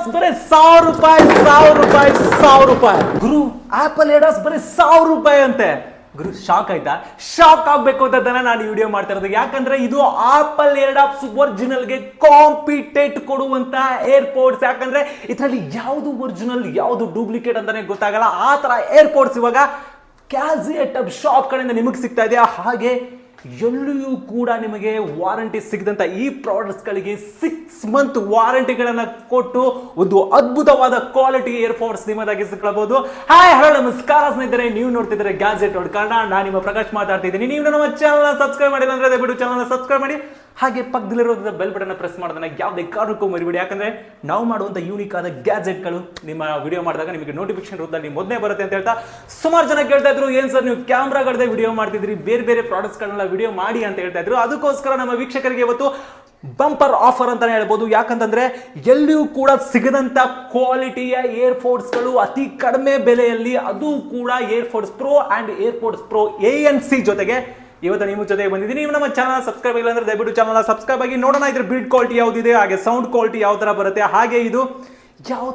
ಏಡಾಸ್ ಬರೀ ಸಾವಿರ ರೂಪಾಯಿ ಸಾವಿರ ರೂಪಾಯಿ ಸಾವಿರ ರೂಪಾಯಿ. ಗುರು ಆಪಲ್ ಏಡಾಸ್ ಬರೀ ಸಾವಿರ ರೂಪಾಯಿ ಅಂತೆ. ಗುರು ಶಾಕ್ ಆಯ್ತಾ? ಶಾಕ್ ಆಗ್ಬೇಕು ಅಂತ ನಾನು ವಿಡಿಯೋ ಮಾಡ್ತಾ ಇರೋದು. ಯಾಕಂದ್ರೆ ಇದು ಆಪಲ್ ಏರ್ಡಾಪ್ಸ್ ಒರಿಜಿನಲ್ಗೆ ಕಾಂಪಿಟೇಟ್ ಕೊಡುವಂತ ಏರ್ಪೋರ್ಟ್ಸ್ ಯಾಕಂದ್ರೆ ಇದರಲ್ಲಿ ಯಾವುದು ಒರಿಜಿನಲ್, ಯಾವುದು ಡೂಪ್ಲಿಕೇಟ್ ಅಂತಾನೆ ಗೊತ್ತಾಗಲ್ಲ. ಆ ತರ ಏರ್ಪೋರ್ಟ್ಸ್ ಇವಾಗ ಕ್ಯಾಸಿಯೇಟ್ ಶಾಪ್ ಕಡೆಯಿಂದ ನಿಮಗೆ ಸಿಗ್ತಾ ಇದೆ ಹಾಗೆ ಎಲ್ಲಿಯೂ ಕೂಡ ನಿಮಗೆ ವಾರಂಟಿ ಸಿಗದಂತ ಈ ಪ್ರಾಡಕ್ಟ್ಸ್ಗಳಿಗೆ ಸಿಕ್ಸ್ ಮಂತ್ ವಾರಂಟಿಗಳನ್ನು ಕೊಟ್ಟು ಒಂದು ಅದ್ಭುತವಾದ ಕ್ವಾಲಿಟಿ ಏರ್ಫೋರ್ಸ್ ನಿಮ್ಮದಾಗಿ ಸಿಕ್ಕಬಹುದು ಹಾಯ್ ಹಲೋ ನಮಸ್ಕಾರ ಸ್ನೇಹಿತರೆ. ನೀವು ನೋಡ್ತಿದ್ರೆ ಗ್ಯಾಜೆಟ್ ಕನ್ನಡ ನಾನು ನಿಮ್ಮ ಪ್ರಕಾಶ್ ಮಾತಾಡ್ತಿದ್ದೀನಿ. ನೀವು ನಮ್ಮ ಚಾನಲ್ ಸಬ್ಸ್ಕ್ರೈಬ್ ಮಾಡಿಲ್ಲ ಅಂದ್ರೆ ದಯವಿಟ್ಟು ಚಾನಲ್ ಸಬ್ಸ್ಕ್ರೈಬ್ ಮಾಡಿ. ಹಾಗೆ ಪಕ್ಕದಲ್ಲಿರೋದ್ರ ಬೆಲ್ ಬಟನ್ ಪ್ರೆಸ್ ಮಾಡೋದನ್ನ ಯಾವುದೇ ಕಾರಣಕ್ಕೂ ಮರಿಬೇಡಿ. ಯಾಕಂದ್ರೆ ನಾವು ಮಾಡುವಂತ ಯೂನಿಕ್ ಆದ ಗ್ಯಾಜೆಟ್ಗಳು ನಿಮ್ಮ ವಿಡಿಯೋ ಮಾಡಿದಾಗ ನಿಮಗೆ ನೋಟಿಫಿಕೇಶನ್ ರೂಪದಲ್ಲಿ ಮೊದಲೇ ಬರುತ್ತೆ ಅಂತ ಹೇಳ್ತಾ ಸುಮಾರು ಜನ ಕೇಳ್ತಾ ಇದ್ರು, ಏನ್ ಸರ್ ನೀವು ಕ್ಯಾಮ್ರಾಗಳದೇ ವಿಡಿಯೋ ಮಾಡ್ತಿದ್ರಿ ಬೇರೆ ಬೇರೆ ಪ್ರಾಡಕ್ಟ್ಸ್ಗಳನ್ನೆಲ್ಲ ವಿಡಿಯೋ ಮಾಡಿ ಅಂತ ಹೇಳ್ತಾ ಇದ್ರು. ಅದಕ್ಕೋಸ್ಕರ ನಮ್ಮ ವೀಕ್ಷಕರಿಗೆ ಇವತ್ತು ಬಂಪರ್ ಆಫರ್ ಅಂತಾನೆ ಹೇಳ್ಬೋದು. ಯಾಕಂತಂದ್ರೆ ಎಲ್ಲಿಯೂ ಕೂಡ ಸಿಗದಂತ ಕ್ವಾಲಿಟಿಯ ಏರ್ಫೋರ್ಸ್ಗಳು ಅತಿ ಕಡಿಮೆ ಬೆಲೆಯಲ್ಲಿ, ಅದು ಕೂಡ AirPods Pro and AirPods Pro A N C ಜೊತೆಗೆ ಇವತ್ತು ನಿಮ್ಮ ಜೊತೆ ಬಂದಿದ್ದೀನಿ ನೀವು ನಮ್ಮ ಚಾನಲ್ ಸಬ್ಸ್ಕ್ರೈಬ್ ಇಲ್ಲ ಅಂದ್ರೆ ದಯವಿಟ್ಟು ಚಾನಲ್ ಸಬ್ಸ್ಕ್ರೈಬ್ ಆಗಿ ನೋಡೋಣ. ಇದ್ರ ಬಿಲ್ಡ್ ಕ್ವಾಲಿಟಿ ಯಾವ್ದಿದೆ ಹಾಗೆ ಸೌಂಡ್ ಕ್ವಾಲಿಟಿ ಯಾವ ತರ ಬರುತ್ತೆ ಹಾಗೆ ಇದು ಯಾವ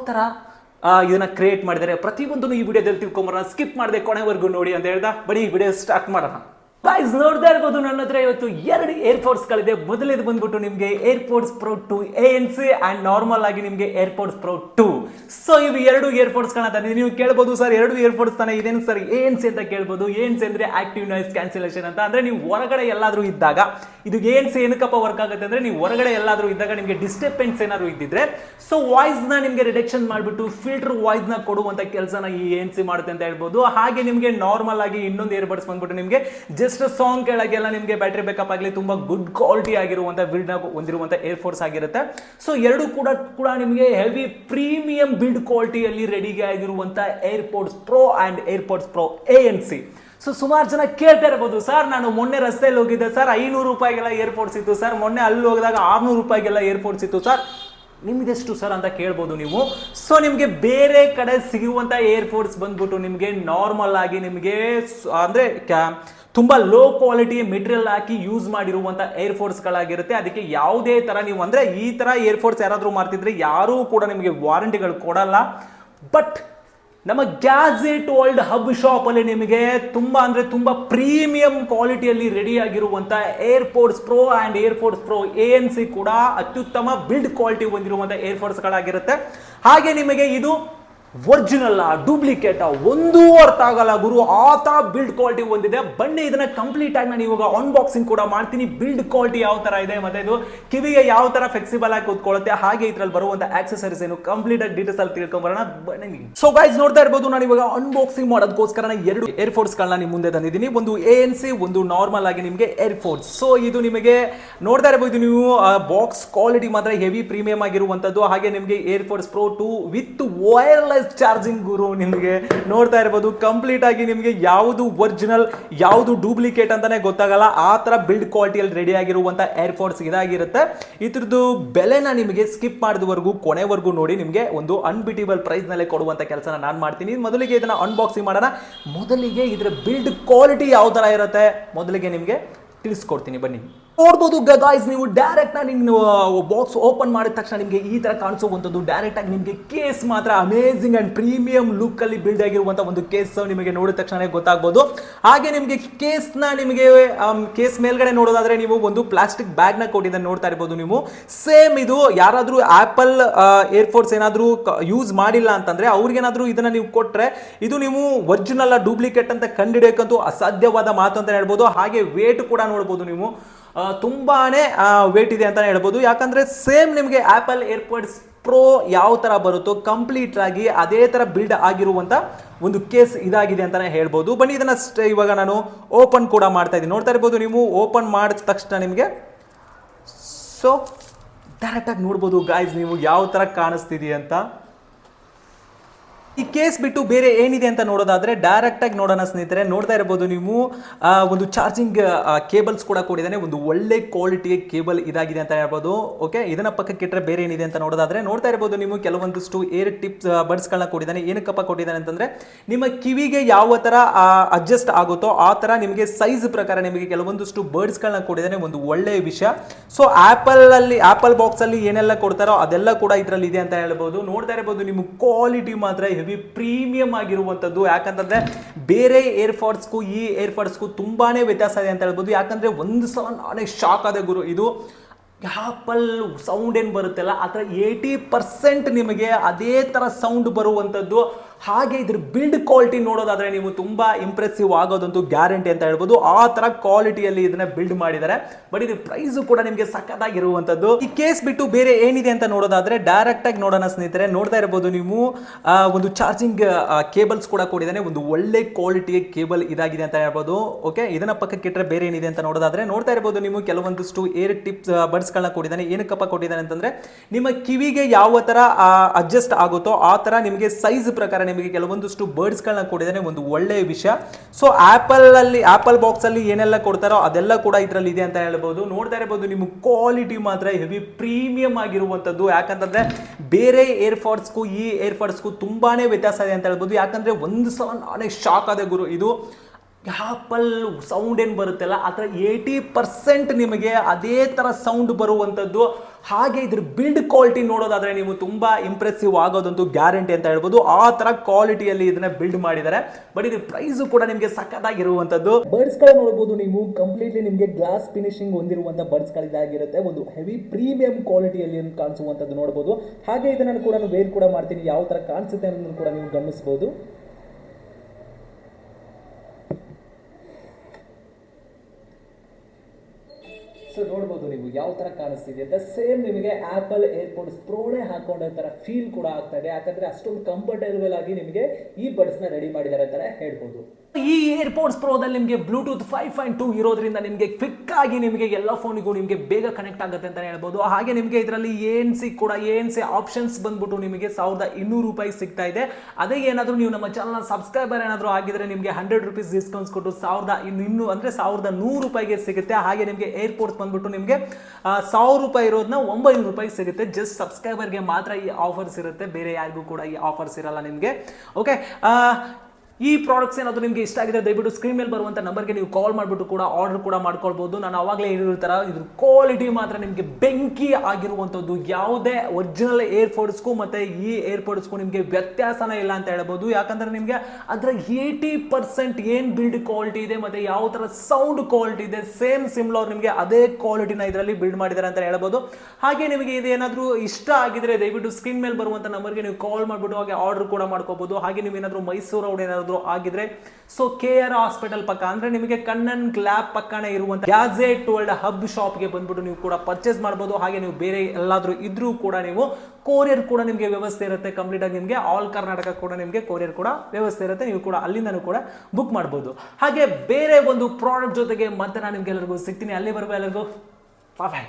ಆ, ಇದನ್ನ ಕ್ರಿಯೇಟ್ ಮಾಡಿದರೆ ಪ್ರತಿಯೊಂದು ಈ ವಿಡಿಯೋದಲ್ಲಿ ತಿಳ್ಕೊಂಬರೋಣ. ಸ್ಕಿಪ್ ಮಾಡದೆ ಕೊನೆವರೆಗೂ ನೋಡಿ ಅಂತ ಹೇಳ್ದ. ಬರೀ ಈ ವಿಡಿಯೋ ಸ್ಟಾರ್ಟ್ ಮಾಡೋಣ. ಗೈಸ್ ನೋಡ್ತಾ ಇರ್ಬೋದು ನನ್ನ ಹತ್ರ ಇವತ್ತು ಎರಡು ಏರ್ಫೋರ್ಸ್ ಗಳಿದೆ. ಮೊದಲೇದು ಬಂದ್ಬಿಟ್ಟು ನಿಮಗೆ AirPods Pro two A N C and normal ಆಗಿ ನಿಮಗೆ ಏರ್ಪೋರ್ಟ್ಸ್ ಪ್ರೊ ಟು ಸೊ ಇವು ಎರಡು ಏರ್ಪೋರ್ಟ್ಸ್ ಗಳನ್ನ ತಂದಿದ್ದೀನಿ. ನೀವು ಕೇಳ್ಬೋದು ಸರ್, ಎರಡು ಏರ್ಪೋರ್ಟ್ಸ್ ತಾನೆ ಇದೇನು ಸರ್? ಎ ಎನ್ ಸಿ ಅಂತ ಕೇಳ್ಬೋದು. ಎ ಎನ್ ಸಿ ಅಂದ್ರೆ ಆಕ್ಟಿವ್ ನಾಯ್ಸ್ ಕ್ಯಾನ್ಸಲೇಷನ್ ಅಂತ. ಅಂದ್ರೆ ನೀವು ಹೊರಗಡೆ ಎಲ್ಲಾದ್ರೂ ಇದ್ದಾಗ, ಇದು ಎ ಎನ್ ಸಿ ಏನಕ್ಕಪ್ಪ ವರ್ಕ್ ಆಗುತ್ತೆ ಅಂದ್ರೆ ನೀವು ಹೊರಗಡೆ ಎಲ್ಲಾದ್ರೂ ಇದ್ದಾಗ ನಿಮಗೆ ಡಿಸ್ಟರ್ಬೆನ್ಸ್ ಏನಾದ್ರು ಇದ್ದಿದ್ರೆ ಸೊ ವಾಯ್ಸ್ನ ನಿಮಗೆ ರಿಡಕ್ಷನ್ ಮಾಡಿಬಿಟ್ಟು ಫಿಲ್ಟರ್ ವಾಯ್ಸ್ನ ಕೊಡುವಂತ ಕೆಲಸನ ಈ ಎನ್ ಸಿ ಮಾಡುತ್ತೆ ಅಂತ ಹೇಳ್ಬೋದು. ಹಾಗೆ ನಿಮಗೆ ನಾರ್ಮಲ್ ಆಗಿ ಇನ್ನೊಂದು ಏರ್ಬಡ್ಸ್ ಬಂದ್ಬಿಟ್ಟು ನಿಮಗೆ ಜಸ್ಟ್ ಸಾಂಗ್ ಕೆಳಗೆಲ್ಲ ನಿಮಗೆ ಬ್ಯಾಟ್ರಿ ಬ್ಯಾಕಪ್ ಆಗಲಿ ತುಂಬಾ ಗುಡ್ ಕ್ವಾಲಿಟಿ ಆಗಿರುವಂಥ ಬಿಲ್ಡ್ ಹೊಂದಿರುವಂಥ ಏರ್ ಫೋರ್ಸ್ ಆಗಿರುತ್ತೆ. ಸೊ ಎರಡು ಕೂಡ ಕೂಡ ನಿಮಗೆ ಹೆವಿ ಪ್ರೀಮಿಯಂ ಬಿಲ್ಡ್ ಕ್ವಾಲಿಟಿಯಲ್ಲಿ ರೆಡಿಗೆ ಆಗಿರುವಂಥ AirPods Pro and AirPods Pro A N C so ಸುಮಾರು ಜನ ಕೇಳ್ತಾ ಇರ್ಬೋದು ಸರ್ ನಾನು ಮೊನ್ನೆ ರಸ್ತೆಯಲ್ಲಿ ಹೋಗಿದ್ದೆ. ಸರ್ ಐನೂರು ರೂಪಾಯಿಗೆಲ್ಲ ಏರ್ಪೋರ್ಟ್ಸ್ ಇತ್ತು. ಸರ್ ಮೊನ್ನೆ ಅಲ್ಲಿ ಹೋಗಿದಾಗ ಆರ್ನೂರು ರೂಪಾಯಿಗೆಲ್ಲ ಏರ್ಪೋರ್ಟ್ಸ್ ಇತ್ತು. ಸರ್ ನಿಮ್ದೆಷ್ಟು ಸರ್ ಅಂತ ಕೇಳ್ಬೋದು ನೀವು. ಸೊ ನಿಮಗೆ ಬೇರೆ ಕಡೆ ಸಿಗುವಂತ ಫೋರ್ಸ್ ಬಂದ್ಬಿಟ್ಟು ನಿಮಗೆ ನಾರ್ಮಲ್ ಆಗಿ ನಿಮಗೆ ಅಂದರೆ ಕ್ಯಾ, ತುಂಬ ಲೋ ಕ್ವಾಲಿಟಿ ಮೆಟೀರಿಯಲ್ ಹಾಕಿ ಯೂಸ್ ಮಾಡಿರುವಂಥ ಏರ್ಫೋರ್ಸ್ಗಳಾಗಿರುತ್ತೆ ಅದಕ್ಕೆ ಯಾವುದೇ ಥರ ನೀವು ಅಂದರೆ ಈ ತರ ಏರ್ಫೋರ್ಸ್ ಯಾರಾದರೂ ಮಾಡ್ತಿದ್ರೆ ಯಾರೂ ಕೂಡ ನಿಮಗೆ ವಾರಂಟಿಗಳು ಕೊಡಲ್ಲ. ಬಟ್ ನಮ್ಮ ಗ್ಯಾಜೆಟ್ ವರ್ಲ್ಡ್ ಹಬ್ ಶಾಪ್ ಅಲ್ಲಿ ನಿಮಗೆ ತುಂಬಾ ಅಂದ್ರೆ ತುಂಬಾ ಪ್ರೀಮಿಯಂ ಕ್ವಾಲಿಟಿಯಲ್ಲಿ ರೆಡಿ ಆಗಿರುವಂತ AirPods Pro and AirPods Pro A N C ಕೂಡ ಅತ್ಯುತ್ತಮ ಬಿಲ್ಡ್ ಕ್ವಾಲಿಟಿ ಹೊಂದಿರುವಂಥ ಏರ್ಫೋರ್ಸ್ಗಳಾಗಿರುತ್ತೆ ಹಾಗೆ ನಿಮಗೆ ಇದು ಒರಿಜಿನಲ್ ಡೂಪ್ಲಿಕೇಟ್ ಒಂದೂ ಅರ್ಥ ಆಗಲ್ಲ ಗುರು. ಆ ತರ ಬಿಲ್ಡ್ ಕ್ವಾಲಿಟಿ ಹೊಂದಿದೆ. ಬನ್ನಿ ಇದನ್ನ ಕಂಪ್ಲೀಟ್ ಆಗಿ ನಾನು ಇವಾಗ ಅನ್ಬಾಕ್ಸಿಂಗ್ ಕೂಡ ಮಾಡ್ತೀನಿ. ಬಿಲ್ಡ್ ಕ್ವಾಲಿಟಿ ಯಾವ ತರ ಇದೆ ಮತ್ತೆ ಇದು ಕಿವಿಗೆ ಯಾವ ತರ ಫ್ಲೆಕ್ಸಿಬಲ್ ಆಗಿ ಕೂತ್ಕೊಳ್ಳುತ್ತೆ? ಹಾಗೆ ಇದ್ರಲ್ಲಿ ಬರುವಂತ ಆಕ್ಸೆಸರೀಸ್ ಏನು ಕಂಪ್ಲೀಟ್ ಆಗಿ ಡೀಟೇಲ್ಸ್ ಅಲ್ಲಿ ತಿಳ್ಕೊಂಬರೋಣ ಬನ್ನಿ ಸೊ ಗೈಸ್ ನೋಡ್ತಾ ಇರ್ಬೋದು, ನಾನು ಇವಾಗ ಅನ್ಬಾಕ್ಸಿಂಗ್ ಮಾಡೋದಕ್ಕೋಸ್ಕರ ಎರಡು ಏರ್ ಫೋರ್ಸ್ ಗಳನ್ನ ನಿಮ್ಮ ಮುಂದೆ ತಂದಿದ್ದೀನಿ. ಒಂದು ಎ ಎನ್ ಸಿ ಒಂದು ನಾರ್ಮಲ್ ಆಗಿ ನಿಮಗೆ ಏರ್ ಫೋರ್ಸ್ ಸೊ ಇದು ನಿಮಗೆ ನೋಡ್ತಾ ಇರಬಹುದು ನೀವು ಬಾಕ್ಸ್ ಕ್ವಾಲಿಟಿ ಮಾತ್ರ ಹೆವಿ ಪ್ರೀಮಿಯಂ ಆಗಿರುವಂತದ್ದು. ಹಾಗೆ ನಿಮಗೆ AirPods Pro two with wireless charging ಗುರು, ನಿಮಗೆ ನೋಡ್ತಾ ಇರ್ಬೋದು ಕಂಪ್ಲೀಟ್ ಆಗಿ ನಿಮಗೆ ಯಾವುದು ಒರಿಜಿನಲ್ ಯಾವುದು ಡೂಪ್ಲಿಕೇಟ್ ಅಂತಾನೆ ಗೊತ್ತಾಗಲ್ಲ. ಆ ತರ ಬಿಲ್ಡ್ ಕ್ವಾಲಿಟಿಯಲ್ಲಿ ರೆಡಿ ಆಗಿರುವಂತ ಏರ್ ಫೋರ್ಸ್ ಇದಾಗಿರುತ್ತೆ. ಇದ್ರದ್ದು ಬೆಲೆನ ನಿಮಗೆ ಸ್ಕಿಪ್ ಮಾಡಿದವರೆಗೂ, ಕೊನೆವರೆಗೂ ನೋಡಿ ನಿಮಗೆ ಒಂದು ಅನ್ಬಿಟಿಬಲ್ ಪ್ರೈಸ್ ಕೊಡುವಂಥ ಕೆಲಸನ ನಾನು ಮಾಡ್ತೀನಿ. ಮೊದಲಿಗೆ ಇದನ್ನ ಅನ್ಬಾಕ್ಸಿಂಗ್ ಮಾಡೋಣ. ಮೊದಲಿಗೆ ಇದರ ಬಿಲ್ಡ್ ಕ್ವಾಲಿಟಿ ಯಾವ ತರ ಇರುತ್ತೆ? ಮೊದಲಿಗೆ ನಿಮಗೆ ತಿಳಿಸ್ಕೊಡ್ತೀನಿ. ಬನ್ನಿ. ನೋಡ್ಬೋದು ಗಾಯ್ಸ್ ನೀವು ಡೈರೆಕ್ಟ್ ಆಗಿ ನೀವು ಬಾಕ್ಸ್ ಓಪನ್ ಮಾಡಿದ ತಕ್ಷಣ ನಿಮಗೆ ಈ ತರ ಕಾಣಿಸುವಂಥದ್ದು. ಡೈರೆಕ್ಟ್ ಆಗಿ ನಿಮಗೆ ಕೇಸ್ ಮಾತ್ರ ಅಮೇಸಿಂಗ್ ಅಂಡ್ ಪ್ರೀಮಿಯಂ ಲುಕ್ ಅಲ್ಲಿ ಬಿಲ್ಡ್ ಆಗಿರುವಂತ ಒಂದು ಕೇಸ್ ನಿಮಗೆ ನೋಡಿದ ತಕ್ಷಣ ಗೊತ್ತಾಗ್ಬೋದು. ಹಾಗೆ ನಿಮಗೆ ಕೇಸ್ನ ನಿಮಗೆ ಕೇಸ್ ಮೇಲ್ಗಡೆ ನೋಡೋದಾದ್ರೆ ನೀವು ಒಂದು ಪ್ಲಾಸ್ಟಿಕ್ ಬ್ಯಾಗ್ನ ಕೊಟ್ಟಿದ್ದ ನೋಡ್ತಾ ಇರ್ಬೋದು ನೀವು. ಸೇಮ್ ಇದು ಯಾರಾದರೂ ಆಪಲ್ ಏರ್ಫೋರ್ಸ್ ಏನಾದರೂ ಯೂಸ್ ಮಾಡಿಲ್ಲ ಅಂತಂದ್ರೆ ಅವ್ರಿಗೇನಾದರೂ ಇದನ್ನ ನೀವು ಕೊಟ್ರೆ ಇದು ನೀವು ಒರಿಜಿನಲ್ ಡೂಪ್ಲಿಕೇಟ್ ಅಂತ ಕಂಡುಹಿಡಿಯೋಕ್ಕಂತೂ ಅಸಾಧ್ಯವಾದ ಮಾತು ಅಂತ ಹೇಳ್ಬೋದು. ಹಾಗೆ ವೇಟ್ ಕೂಡ ನೋಡ್ಬೋದು ನೀವು. ಆ, ತುಂಬಾನೇ ವೇಟ್ ಇದೆ ಅಂತ ಹೇಳ್ಬೋದು. ಯಾಕಂದ್ರೆ ಸೇಮ್ ನಿಮಗೆ ಆ್ಯಪಲ್ ಏರ್ಪೋರ್ಟ್ಸ್ ಪ್ರೋ ಯಾವ ತರ ಬರುತ್ತೋ ಕಂಪ್ಲೀಟ್ ಆಗಿ ಅದೇ ತರ ಬಿಲ್ಡ್ ಆಗಿರುವಂತ ಒಂದು ಕೇಸ್ ಇದಾಗಿದೆ ಅಂತಲೇ ಹೇಳ್ಬೋದು. ಬನ್ನಿ ಇದನ್ನ ಸ್ಟೇ ಇವಾಗ ನಾನು ಓಪನ್ ಕೂಡ ಮಾಡ್ತಾ ಇದ್ದೀನಿ. ನೋಡ್ತಾ ಇರ್ಬೋದು ನೀವು ಓಪನ್ ಮಾಡಿದ ತಕ್ಷಣ ನಿಮಗೆ. ಸೊ ಡೈರೆಕ್ಟಾಗಿ ನೋಡ್ಬೋದು ಗಾಯ್ಸ್ ನೀವು ಯಾವ ಥರ ಕಾಣಿಸ್ತಿದೆ ಅಂತ ಈ ಕೇಸ್ ಬಿಟ್ಟು ಬೇರೆ ಏನಿದೆ ಅಂತ ನೋಡೋದಾದ್ರೆ ಡೈರೆಕ್ಟ್ ಆಗಿ ನೋಡೋಣ ಸ್ನೇಹಿತರೆ, ನೋಡ್ತಾ ಇರಬಹುದು ನೀವು. ಒಂದು ಚಾರ್ಜಿಂಗ್ ಕೇಬಲ್ಸ್ ಕೂಡ ಕೊಡಿದ್ದಾನೆ ಒಂದು ಒಳ್ಳೆ ಕ್ವಾಲಿಟಿಯ ಕೇಬಲ್ ಇದಾಗಿದೆ ಅಂತ ಹೇಳ್ಬೋದು. ಓಕೆ ಇದನ್ನ ಪಕ್ಕಕ್ಕೆ ಇಟ್ಟರೆ ಬೇರೆ ಏನಿದೆ ಅಂತ ನೋಡೋದಾದ್ರೆ ನೋಡ್ತಾ ಇರಬಹುದು ನೀವು ಕೆಲವೊಂದಿಷ್ಟು ಏರ್ ಟಿಪ್ಸ್ ಬಡ್ಸ್ಗಳನ್ನ ಕೊಟ್ಟಿದ್ದಾನೆ. ಏನಕ್ಕಪ್ಪ ಕೊಟ್ಟಿದ್ದಾನೆ ಅಂತಂದ್ರೆ ನಿಮ್ಮ ಕಿವಿಗೆ ಯಾವ ತರ ಅಡ್ಜಸ್ಟ್ ಆಗುತ್ತೋ ಆ ತರ ನಿಮಗೆ ಸೈಜ್ ಪ್ರಕಾರ ನಿಮಗೆ ಕೆಲವೊಂದಿಷ್ಟು ಬರ್ಡ್ಸ್ಗಳನ್ನ ಕೊಡಿದ್ದಾನೆ ಒಂದು ಒಳ್ಳೆಯ ವಿಷಯ. ಸೊ ಆಪಲ್ ಬಾಕ್ಸ್ ಅಲ್ಲಿ ಏನೆಲ್ಲ ಕೊಡ್ತಾರೋ ಅದೆಲ್ಲ ಕೂಡ ಇದರಲ್ಲಿ ಇದೆ ಅಂತ ಹೇಳ್ಬೋದು. ನೋಡ್ತಾ ಇರಬಹುದು ನಿಮ್ಮ ಕ್ವಾಲಿಟಿ ಮಾತ್ರ ಹೆವಿ ಪ್ರೀಮಿಯಂ ಆಗಿರುವಂಥದ್ದು. ಯಾಕಂತಂದ್ರೆ ಬೇರೆ ಏರ್ಫೋರ್ಸ್ಗೂ ಈ ಏರ್ಫೋರ್ಸ್ಗೂ ತುಂಬಾನೇ ವ್ಯತ್ಯಾಸ ಇದೆ ಅಂತ ಹೇಳ್ಬೋದು. ಯಾಕಂದ್ರೆ ಒಂದು ಸಲ ನಾನೇ ಶಾಕ್ ಆದ ಗುರು. ಇದು ಆಪಲ್ ಸೌಂಡ್ ಏನು ಬರುತ್ತಲ್ಲ ಆ ಥರ ಏಯ್ಟಿ ಪರ್ಸೆಂಟ್ ನಿಮಗೆ ಅದೇ ಥರ ಸೌಂಡ್ ಬರುವಂಥದ್ದು. ಹಾಗೆ ಇದ್ರ ಬಿಲ್ಡ್ ಕ್ವಾಲಿಟಿ ನೋಡೋದಾದ್ರೆ ನೀವು ತುಂಬಾ ಇಂಪ್ರೆಸಿವ್ ಆಗೋದಂತೂ ಗ್ಯಾರಂಟಿ ಅಂತ ಹೇಳ್ಬೋದು. ಆ ತರ ಕ್ವಾಲಿಟಿಯಲ್ಲಿ ಇದನ್ನ ಬಿಲ್ಡ್ ಮಾಡಿದ್ದಾರೆ. ಬಟ್ ಇದು ಪ್ರೈಸ್ ಕೂಡ ನಿಮಗೆ ಸಖತ್ತಾಗಿರುವಂತದ್ದು ಈ ಕೇಸ್ ಬಿಟ್ಟು ಬೇರೆ ಏನಿದೆ ಅಂತ ನೋಡೋದಾದ್ರೆ ಡೈರೆಕ್ಟ್ ಆಗಿ ನೋಡೋಣ ಸ್ನೇಹಿತರೆ, ನೋಡ್ತಾ ಇರಬಹುದು ನೀವು ಒಂದು ಚಾರ್ಜಿಂಗ್ ಕೇಬಲ್ಸ್ ಕೂಡ ಕೊಡಿದ್ದಾನೆ. ಒಂದು ಒಳ್ಳೆ ಕ್ವಾಲಿಟಿಯ ಕೇಬಲ್ ಇದಾಗಿದೆ ಅಂತ ಹೇಳ್ಬೋದು. ಓಕೆ ಇದನ್ನ ಪಕ್ಕಕ್ಕೆ ಇಟ್ಟರೆ ಬೇರೆ ಏನಿದೆ ಅಂತ ನೋಡೋದಾದ್ರೆ ನೋಡ್ತಾ ಇರಬಹುದು ನೀವು ಕೆಲವೊಂದಿಷ್ಟು ಏರ್ ಟಿಪ್ಸ್ ಬರ್ಡ್ಸ್ಗಳನ್ನ ಕೊಟ್ಟಿದ್ದಾನೆ ಏನಕ್ಕಪ್ಪ ಕೊಟ್ಟಿದ್ದಾನೆ ಅಂತಂದ್ರೆ ನಿಮ್ಮ ಕಿವಿಗೆ ಯಾವ ತರ ಅಡ್ಜಸ್ಟ್ ಆಗುತ್ತೋ ಆ ತರ ನಿಮಗೆ ಸೈಜ್ ಪ್ರಕಾರ ನಿಮಗೆ ಕೆಲವೊಂದಿಷ್ಟು ಬರ್ಡ್ಸ್ಗಳನ್ನ ಕೊಟ್ಟಿದ್ದಾನೆ, ಒಂದು ಒಳ್ಳೆಯ ವಿಷಯ. ಸೊ ಆಪಲ್ ಅಲ್ಲಿ ಆಪಲ್ ಬಾಕ್ಸ್ ಅಲ್ಲಿ ಏನೆಲ್ಲ ಕೊಡ್ತಾರೋ ಅದೆಲ್ಲ ಕೂಡ ಇದರಲ್ಲಿ ಇದೆ ಅಂತ ಹೇಳ್ಬೋದು. ನೋಡ್ತಾ ಇರಬಹುದು ನಿಮ್ಮ ಕ್ವಾಲಿಟಿ ಮಾತ್ರ ಹೆವಿ ಪ್ರೀಮಿಯಂ ಆಗಿರುವಂಥದ್ದು. ಯಾಕಂತಂದ್ರೆ ಬೇರೆ ಏರ್ಫೋರ್ಸ್ಗೂ ಈ ಏರ್ಫೋರ್ಸ್ಗೂ ತುಂಬಾನೇ ವ್ಯತ್ಯಾಸ ಇದೆ ಅಂತ ಹೇಳ್ಬೋದು. ಯಾಕಂದ್ರೆ ಒಂದು ಸಲ ನಾನೇ ಶಾಕ್ ಆದ ಗುರು. ಇದು ಆಪಲ್ ಸೌಂಡ್ ಏನು ಬರುತ್ತಲ್ಲ ಆ ಥರ ಏಯ್ಟಿ ಪರ್ಸೆಂಟ್ ನಿಮಗೆ ಅದೇ ಥರ ಸೌಂಡ್ ಬರುವಂಥದ್ದು. ಹಾಗೆ ಇದ್ರ ಬಿಲ್ಡ್ ಕ್ವಾಲಿಟಿ ನೋಡೋದಾದರೆ ನೀವು ತುಂಬ ಇಂಪ್ರೆಸಿವ್ ಆಗೋದಂತೂ ಗ್ಯಾರಂಟಿ ಅಂತ ಹೇಳ್ಬೋದು. ಆ ಥರ ಕ್ವಾಲಿಟಿಯಲ್ಲಿ ಇದನ್ನ ಬಿಲ್ಡ್ ಮಾಡಿದ್ದಾರೆ. ಬಟ್ ಇದ್ರ ಪ್ರೈಸು ಕೂಡ ನಿಮಗೆ ಸಖತ್ತಾಗಿರುವಂಥದ್ದು ಬರ್ಡ್ಸ್ಗಳು ನೋಡ್ಬೋದು ನೀವು. ಕಂಪ್ಲೀಟ್ಲಿ ನಿಮಗೆ ಗ್ಲಾಸ್ ಫಿನಿಶಿಂಗ್ ಹೊಂದಿರುವಂಥ ಬರ್ಡ್ಸ್ ಗಳಿದಾಗಿರುತ್ತೆ ಒಂದು ಹೆವಿ ಪ್ರೀಮಿಯಂ ಕ್ವಾಲಿಟಿಯಲ್ಲಿ ಕಾಣಿಸುವಂಥದ್ದು ನೋಡ್ಬೋದು. ಹಾಗೆ ಇದನ್ನು ಕೂಡ ವೇರ್ ಕೂಡ ಮಾಡ್ತೀನಿ. ಯಾವ ಥರ ಕಾಣಿಸುತ್ತೆ ಅನ್ನೋದನ್ನು ಕೂಡ ನೀವು ಗಮನಿಸಬಹುದು ಸೊ ನೋಡ್ಬೋದು ನೀವು ಯಾವ ತರ ಕಾಣಿಸ್ತಿದೆ ಅಂತ ಸೇಮ್ ನಿಮಗೆ ಆಪಲ್ ಏರ್ಪೋರ್ಟ್ಸ್ ಪ್ರೋನೇ ಹಾಕೊಂಡ ತರ ಫೀಲ್ ಕೂಡ ಆಗ್ತಾ ಇದೆ. ಯಾಕಂದ್ರೆ ಅಷ್ಟೊಂದು ಕಂಫರ್ಟೇಬಲ್ ಆಗಿ ನಿಮಗೆ ಈ ಬಡ್ಸ್ನ ರೆಡಿ ಮಾಡಿದ್ದಾರೆ ಅಂತ ಹೇಳ್ಬೋದು. ಈ ಏರ್ಪೋರ್ಟ್ಸ್ ಪ್ರೋದಲ್ಲಿ ನಿಮಗೆ ಬ್ಲೂಟೂತ್ ಫೈವ್ ಪಾಯಿಂಟ್ ಟೂ ಇರೋದ್ರಿಂದ ನಿಮಗೆ ಕ್ವಿಕ್ ಆಗಿ ನಿಮಗೆ ಎಲ್ಲ ಫೋನಿಗೂ ನಿಮಗೆ ಬೇಗ ಕನೆಕ್ಟ್ ಆಗುತ್ತೆ ಅಂತ ಹೇಳ್ಬೋದು. ಹಾಗೆ ನಿಮಗೆ ಇದರಲ್ಲಿ ಏನ್ ಸಿ ಕೂಡ ಏನ್ ಸಿ ಆಪ್ಷನ್ಸ್ ಬಂದ್ಬಿಟ್ಟು ನಿಮಗೆ ಸಾವಿರದ ಇನ್ನೂರು ರೂಪಾಯಿ ಸಿಗ್ತಾ ಇದೆ. ಅದೇ ಏನಾದರೂ ನೀವು ನಮ್ಮ ಚಾನಲ್ನ ಸಬ್ಸ್ಕ್ರೈಬರ್ ಏನಾದರೂ ಆಗಿದ್ರೆ ನಿಮಗೆ ಹಂಡ್ರೆಡ್ ರುಪೀಸ್ ಡಿಸ್ಕೌಂಟ್ಸ್ ಕೊಟ್ಟು ಸಾವಿರದ ಇನ್ನೂ ಅಂದರೆ ಸಾವಿರದ ನೂರು ರೂಪಾಯಿಗೆ ಸಿಗುತ್ತೆ. ಹಾಗೆ ನಿಮಗೆ ಏರ್ಪೋರ್ಟ್ಸ್ ಬಂದ್ಬಿಟ್ಟು ನಿಮಗೆ ಸಾವಿರ ರೂಪಾಯಿ ಇರೋದನ್ನ ಒಂಬೈನೂರು ರೂಪಾಯಿ ಸಿಗುತ್ತೆ. ಜಸ್ಟ್ ಸಬ್ಸ್ಕ್ರೈಬರ್ಗೆ ಮಾತ್ರ ಈ ಆಫರ್ಸ್ ಇರುತ್ತೆ. ಬೇರೆ ಯಾರಿಗೂ ಕೂಡ ಈ ಆಫರ್ಸ್ ಇರಲ್ಲ ನಿಮಗೆ. ಓಕೆ ಈ ಪ್ರಾಡಕ್ಟ್ಸ್ ಏನಾದರೂ ನಿಮಗೆ ಇಷ್ಟ ಆಗಿದೆ ದಯವಿಟ್ಟು ಸ್ಕ್ರೀನ್ ಮೇಲೆ ಬರುವಂಥ ನಂಬರ್ಗೆ ನೀವು ಕಾಲ್ ಮಾಡಿಬಿಟ್ಟು ಕೂಡ ಆರ್ಡರ್ ಕೂಡ ಮಾಡ್ಕೊಳ್ಬೋದು. ನಾನು ಆವಾಗಲೇ ಹೇಳಿರೋ ಥರ ಇದ್ರ ಕ್ವಾಲಿಟಿ ಮಾತ್ರ ನಿಮಗೆ ಬೆಂಕಿ ಆಗಿರುವಂಥದ್ದು. ಯಾವುದೇ ಒರಿಜಿನಲ್ ಏರ್ಫೋರ್ಡ್ಸ್ಗೂ ಮತ್ತು ಈ ಏರ್ಫೋರ್ಡ್ಸ್ಗೂ ನಿಮಗೆ ವ್ಯತ್ಯಾಸನೇ ಇಲ್ಲ ಅಂತ ಹೇಳ್ಬೋದು. ಯಾಕಂದರೆ ನಿಮಗೆ ಅದರ ಏಯ್ಟಿ ಪರ್ಸೆಂಟ್ ಏನು ಬಿಲ್ಡ್ ಕ್ವಾಲಿಟಿ ಇದೆ ಮತ್ತು ಯಾವ ಥರ ಸೌಂಡ್ ಕ್ವಾಲಿಟಿ ಇದೆ ಸೇಮ್ ಸಿಮ್ಲೋರ್ ನಿಮಗೆ ಅದೇ ಕ್ವಾಲಿಟಿನ ಇದರಲ್ಲಿ ಬಿಲ್ಡ್ ಮಾಡಿದ್ದಾರೆ ಅಂತ ಹೇಳ್ಬೋದು. ಹಾಗೆ ನಿಮಗೆ ಇದೇನಾದರೂ ಇಷ್ಟ ಆಗಿದ್ರೆ ದಯವಿಟ್ಟು ಸ್ಕ್ರೀನ್ ಮೇಲೆ ಬರುವಂಥ ನಂಬರ್ಗೆ ನೀವು ಕಾಲ್ ಮಾಡಿಬಿಟ್ಟು ಹಾಗೆ ಆರ್ಡರ್ ಕೂಡ ಮಾಡ್ಕೋಬೋದು ಹಾಗೆ ನೀವು ಏನಾದರೂ ಮೈಸೂರು ಅವ್ರು ಏನಾದರೂ ಆಗಿದ್ರೆ ಸೊ ಕೆ ಆರ್ ಹಾಸ್ಪಿಟಲ್ ಪಕ್ಕ, ಅಂದ್ರೆ ನಿಮಗೆ ಕಣ್ಣನ್ ಲ್ಯಾಬ್ ಪಕ್ಕನೇ ಇರುವಂತ ಗ್ಯಾಜೆಟ್ ವರ್ಲ್ಡ್ ಹಬ್ ಶಾಪ್ಗೆ ಬಂದ್ಬಿಟ್ಟು ನೀವು ಕೂಡ ಪರ್ಚೇಸ್ ಮಾಡ್ಬೋದು. ಹಾಗೆ ನೀವು ಬೇರೆ ಎಲ್ಲಾದ್ರೂ ಇದ್ರೂ ಕೂಡ ನೀವು ಕೊರಿಯರ್ ಕೂಡ ನಿಮಗೆ ವ್ಯವಸ್ಥೆ ಇರುತ್ತೆ. ಕಂಪ್ಲೀಟ್ ಆಗಿ ನಿಮಗೆ ಆಲ್ ಕರ್ನಾಟಕ ಕೂಡ ನಿಮಗೆ ಕೊರಿಯರ್ ಕೂಡ ವ್ಯವಸ್ಥೆ ಇರುತ್ತೆ. ನೀವು ಕೂಡ ಅಲ್ಲಿಂದನೂ ಕೂಡ ಬುಕ್ ಮಾಡ್ಬೋದು. ಹಾಗೆ ಬೇರೆ ಒಂದು ಪ್ರಾಡಕ್ಟ್ ಜೊತೆಗೆ ಮತ್ತೆ ನಾನು ನಿಮ್ಗೆ ಎಲ್ಲರಿಗೂ ಸಿಗ್ತೀನಿ ಅಲ್ಲಿವರೆಗೂ ಎಲ್ಲರಿಗೂ. ಬಾಯ್